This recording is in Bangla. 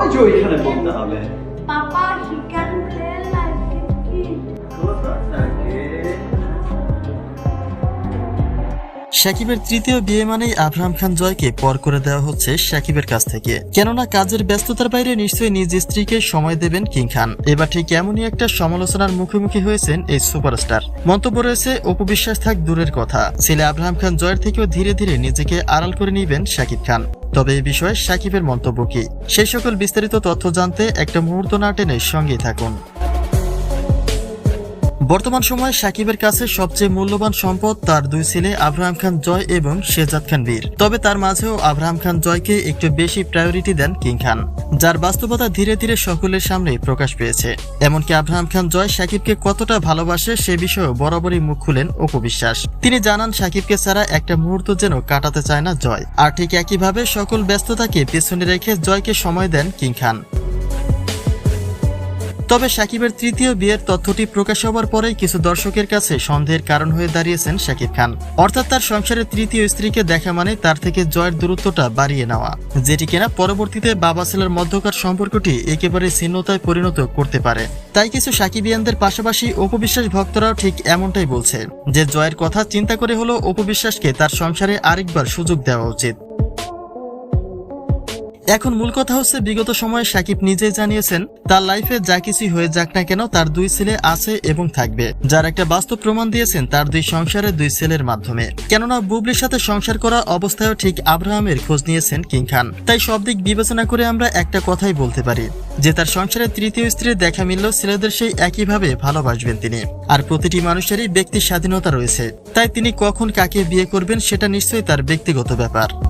ওই বলতে হবে Papa, he সাকিবের তৃতীয় বিয়ে মানেই আবরাম খান জয়কে পর করে দেওয়া হচ্ছে শাকিবের কাছ থেকে। কেননা কাজের ব্যস্ততার বাইরে নিশ্চয়ই নিজ স্ত্রীকে সময় দেবেন কিং খান। এবার ঠিক এমনই একটা সমালোচনার মুখোমুখি হয়েছেন এই সুপারস্টার। মন্তব্য রয়েছে অপবিশ্বাস থাক দূরের কথা। ছেলে আব্রাহাম খান জয়ের থেকেও ধীরে ধীরে নিজেকে আড়াল করে নিবেন সাকিব খান। তবে এই বিষয়ে সাকিবের মন্তব্য কি? সেই সকল বিস্তারিত তথ্য জানতে একটা মুহূর্ত না টেনে সঙ্গেই থাকুন। বর্তমান সময়ে সাকিবের কাছে সবচেয়ে মূল্যবান সম্পদ তার দুই ছেলে আব্রাহাম খান জয় এবং শেজাদ খান বীর। তবে তার মাঝেও আব্রাহাম খান জয়কে একটু বেশি প্রায়োরিটি দেন কিং খান, যার বাস্তবতা ধীরে ধীরে সকলের সামনে প্রকাশ পেয়েছে। এমনকি আব্রাহাম খান জয় সাকিবকে কতটা ভালোবাসে সে বিষয়েও বরাবরই মুখ খুলেন অপবিশ্বাস তিনি জানান, সাকিবকে ছাড়া একটা মুহূর্ত যেন কাটাতে চায় না জয়। আর ঠিক একইভাবে সকল ব্যস্ততাকে পেছনে রেখে জয়কে সময় দেন কিং খান। তবে সাকিবের তৃতীয় বিয়ের তথ্যটি প্রকাশ হওয়ার পরেই কিছু দর্শকের কাছে সন্দেহের কারণ হয়ে দাঁড়িয়েছেন সাকিব খান। অর্থাৎ তার সংসারের তৃতীয় স্ত্রীকে দেখা মানে তার থেকে জয়ের দূরত্বটা বাড়িয়ে নেওয়া, যেটি কিনা পরবর্তীতে বাবা ছেলের মধ্যকার সম্পর্কটি একেবারে ছিন্নতায় পরিণত করতে পারে। তাই কিছু সাকিবিয়ানদের পাশাপাশি উপবিশ্বাস ভক্তরাও ঠিক এমনটাই বলছে, যে জয়ের কথা চিন্তা করে হলো উপবিশ্বাসকে তার সংসারে আরেকবার সুযোগ দেওয়া উচিত। এখন মূল কথা হচ্ছে, বিগত সময়ে সাকিব নিজেই জানিয়েছেন, তার লাইফে যা কিছু হয়ে যাক না কেন, তার দুই ছেলে আছে এবং থাকবে। যার একটা বাস্তব প্রমাণ দিয়েছেন তার দুই সংসারে দুই ছেলের মাধ্যমে। কেননা বুবলির সাথে সংসার করা অবস্থায়ও ঠিক আব্রাহামের খোঁজ নিয়েছেন কিং খান। তাই সব দিক বিবেচনা করে আমরা একটা কথাই বলতে পারি, যে তার সংসারের তৃতীয় স্ত্রীর দেখা মিললেও ছেলেদের সেই একইভাবে ভালোবাসবেন তিনি। আর প্রতিটি মানুষেরই ব্যক্তি স্বাধীনতা রয়েছে। তাই তিনি কখন কাকে বিয়ে করবেন, সেটা নিশ্চয়ই তার ব্যক্তিগত ব্যাপার।